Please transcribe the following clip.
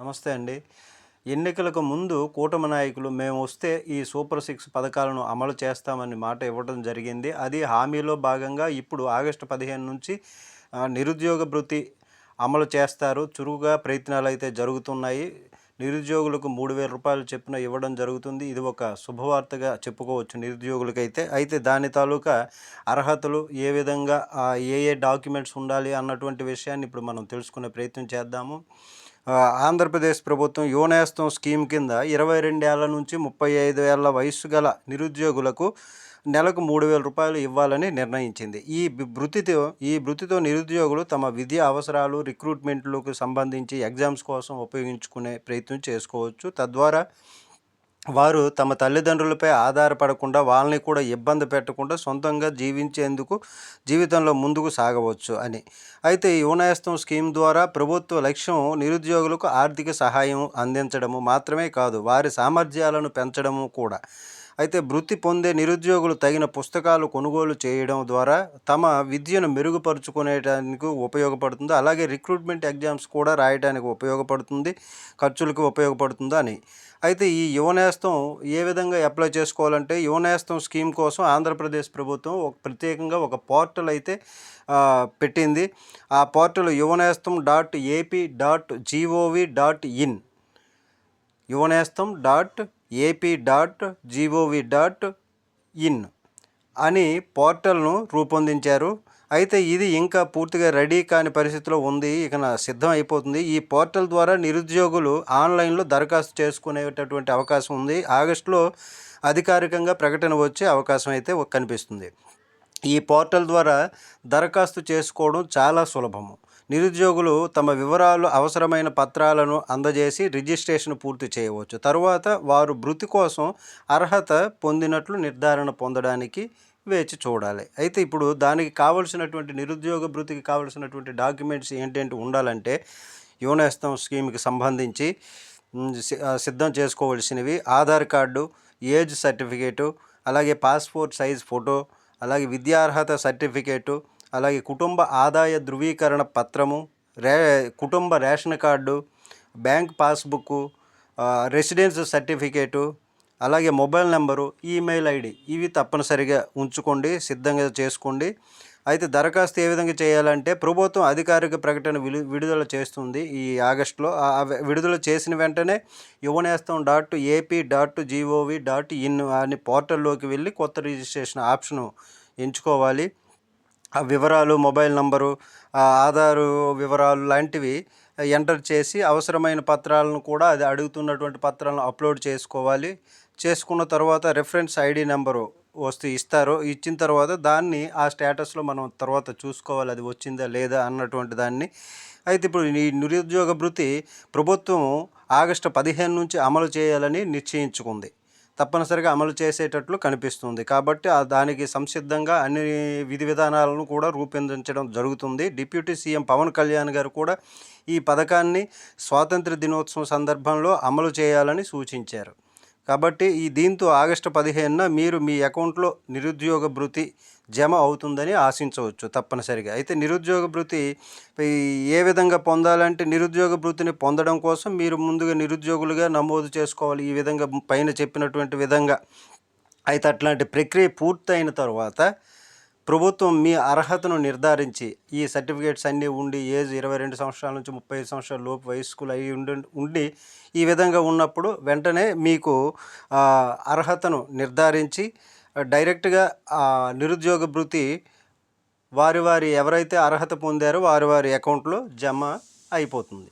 నమస్తే అండి. ఎన్నికలకు ముందు కూటమి నాయకులు మేము వస్తే ఈ సూపర్ సిక్స్ పథకాలను అమలు చేస్తామని మాట ఇవ్వడం జరిగింది. అది హామీలో భాగంగా ఇప్పుడు ఆగస్టు పదిహేను నుంచి నిరుద్యోగ భృతి అమలు చేస్తారు. చురుకుగా ప్రయత్నాలు అయితే జరుగుతున్నాయి. నిరుద్యోగులకు మూడు వేల రూపాయలు చెప్పున ఇవ్వడం జరుగుతుంది. ఇది ఒక శుభవార్తగా చెప్పుకోవచ్చు నిరుద్యోగులకైతే. అయితే దాని తాలూకా అర్హతలు ఏ విధంగా ఏ ఏ డాక్యుమెంట్స్ ఉండాలి అన్నటువంటి విషయాన్ని ఇప్పుడు మనం తెలుసుకునే ప్రయత్నం చేద్దాము. ఆంధ్రప్రదేశ్ ప్రభుత్వం యోనేస్తం స్కీమ్ కింద ఇరవై రెండేళ్ళ నుంచి ముప్పై ఐదు ఏళ్ళ వయస్సు గల నిరుద్యోగులకు నెలకు మూడు వేల రూపాయలు ఇవ్వాలని నిర్ణయించింది. ఈ వృత్తితో ఈ వృత్తితో నిరుద్యోగులు తమ విద్యా అవసరాలు రిక్రూట్మెంట్లకు సంబంధించి ఎగ్జామ్స్ కోసం ఉపయోగించుకునే ప్రయత్నం చేసుకోవచ్చు. తద్వారా వారు తమ తల్లిదండ్రులపై ఆధారపడకుండా వాళ్ళని కూడా ఇబ్బంది పెట్టకుండా సొంతంగా జీవించేందుకు జీవితంలో ముందుకు సాగవచ్చు అని. అయితే ఈ స్కీమ్ ద్వారా ప్రభుత్వ లక్ష్యం నిరుద్యోగులకు ఆర్థిక సహాయం అందించడము మాత్రమే కాదు వారి సామర్థ్యాలను పెంచడము కూడా. అయితే వృత్తి పొందే నిరుద్యోగులు తగిన పుస్తకాలు కొనుగోలు చేయడం ద్వారా తమ విద్యను మెరుగుపరుచుకునేటానికి ఉపయోగపడుతుంది. అలాగే రిక్రూట్మెంట్ ఎగ్జామ్స్ కూడా రాయడానికి ఉపయోగపడుతుంది ఖర్చులకు ఉపయోగపడుతుంది అని. అయితే ఈ యువనేస్తం ఏ విధంగా అప్లై చేసుకోవాలంటే యువనేస్తం స్కీమ్ కోసం ఆంధ్రప్రదేశ్ ప్రభుత్వం ఒక ప్రత్యేకంగా ఒక పోర్టల్ అయితే పెట్టింది. ఆ portal Yuvanestham dot AP dot G O V dot in. Yuvanestham dot AP dot G O V dot in అని పోర్టల్ను రూపొందించారు. అయితే ఇది ఇంకా పూర్తిగా రెడీ కాని పరిస్థితిలో ఉంది. ఇక సిద్ధం అయిపోతుంది. ఈ పోర్టల్ ద్వారా నిరుద్యోగులు ఆన్లైన్లో దరఖాస్తు చేసుకునేటటువంటి అవకాశం ఉంది. ఆగస్టులో అధికారికంగా ప్రకటన వచ్చే అవకాశం అయితే కనిపిస్తుంది. ఈ పోర్టల్ ద్వారా దరఖాస్తు చేసుకోవడం చాలా సులభము. నిరుద్యోగులు తమ వివరాలు అవసరమైన పత్రాలను అందజేసి రిజిస్ట్రేషన్ పూర్తి చేయవచ్చు. తరువాత వారు వృత్తి కోసం అర్హత పొందినట్లు నిర్ధారణ పొందడానికి వేచి చూడాలి. అయితే ఇప్పుడు దానికి కావలసినటువంటి నిరుద్యోగ వృత్తికి కావలసినటువంటి డాక్యుమెంట్స్ ఏంటంటే ఉండాలంటే యువనేస్తం స్కీమ్కి సంబంధించి సిద్ధం చేసుకోవలసినవి ఆధార్ కార్డు ఏజ్ సర్టిఫికేటు అలాగే పాస్పోర్ట్ సైజ్ ఫోటో అలాగే విద్యార్హత సర్టిఫికేటు అలాగే కుటుంబ ఆదాయ ధృవీకరణ పత్రము రే కుటుంబ ration card bank passbook residence certificate అలాగే మొబైల్ నెంబరు ఈమెయిల్ ఐడి ఇవి తప్పనిసరిగా ఉంచుకోండి సిద్ధంగా చేసుకోండి. అయితే దరఖాస్తు ఏ విధంగా చేయాలంటే ప్రభుత్వం అధికారిక ప్రకటన విడు విడుదల చేస్తుంది ఈ ఆగస్టులో. విడుదల చేసిన వెంటనే Yuvanestham dot AP dot G O V dot in అని పోర్టల్లోకి వెళ్ళి కొత్త రిజిస్ట్రేషన్ ఆప్షను ఎంచుకోవాలి. ఆ వివరాలు మొబైల్ నంబరు ఆధారు వివరాలు లాంటివి ఎంటర్ చేసి అవసరమైన పత్రాలను కూడా అది అడుగుతున్నటువంటి పత్రాలను అప్లోడ్ చేసుకోవాలి. చేసుకున్న తర్వాత రెఫరెన్స్ ఐడి నెంబరు వస్తే ఇస్తారు. ఇచ్చిన తర్వాత దాన్ని ఆ స్టేటస్లో మనం తర్వాత చూసుకోవాలి. అది వచ్చిందా లేదా అన్నటువంటి దాన్ని. అయితే ఇప్పుడు ఈ నిరుద్యోగ భృతి ప్రభుత్వం ఆగస్టు పదిహేను నుంచి అమలు చేయాలని నిశ్చయించుకుంది. తప్పనిసరిగా అమలు చేసేటట్లు కనిపిస్తుంది. కాబట్టి దానికి సంసిద్ధంగా అన్ని విధి విధానాలను కూడా రూపొందించడం జరుగుతుంది. డిప్యూటీ సీఎం పవన్ కళ్యాణ్ గారు కూడా ఈ పథకాన్ని స్వాతంత్ర దినోత్సవం సందర్భంలో అమలు చేయాలని సూచించారు. కాబట్టి ఈ దీంతో ఆగస్టు పదిహేనున మీరు మీ అకౌంట్లో నిరుద్యోగ భృతి జమ అవుతుందని ఆశించవచ్చు తప్పనిసరిగా. అయితే నిరుద్యోగ భృతి ఏ విధంగా పొందాలంటే నిరుద్యోగ భృతిని పొందడం కోసం మీరు ముందుగా నిరుద్యోగులుగా నమోదు చేసుకోవాలి. ఈ విధంగా పైన చెప్పినటువంటి విధంగా అయితే అట్లాంటి ప్రక్రియ పూర్తయిన తర్వాత ప్రభుత్వం మీ అర్హతను నిర్ధారించి ఈ సర్టిఫికేట్స్ అన్నీ ఉండి ఏజ్ ఇరవై రెండు సంవత్సరాల నుంచి ముప్పై ఐదు సంవత్సరాల లోపు వయస్కులు అయి ఉండి ఉండి ఈ విధంగా ఉన్నప్పుడు వెంటనే మీకు అర్హతను నిర్ధారించి డైరెక్ట్గా నిరుద్యోగ భృతి వారి వారి ఎవరైతే అర్హత పొందారో వారి వారి అకౌంట్లో జమ అయిపోతుంది.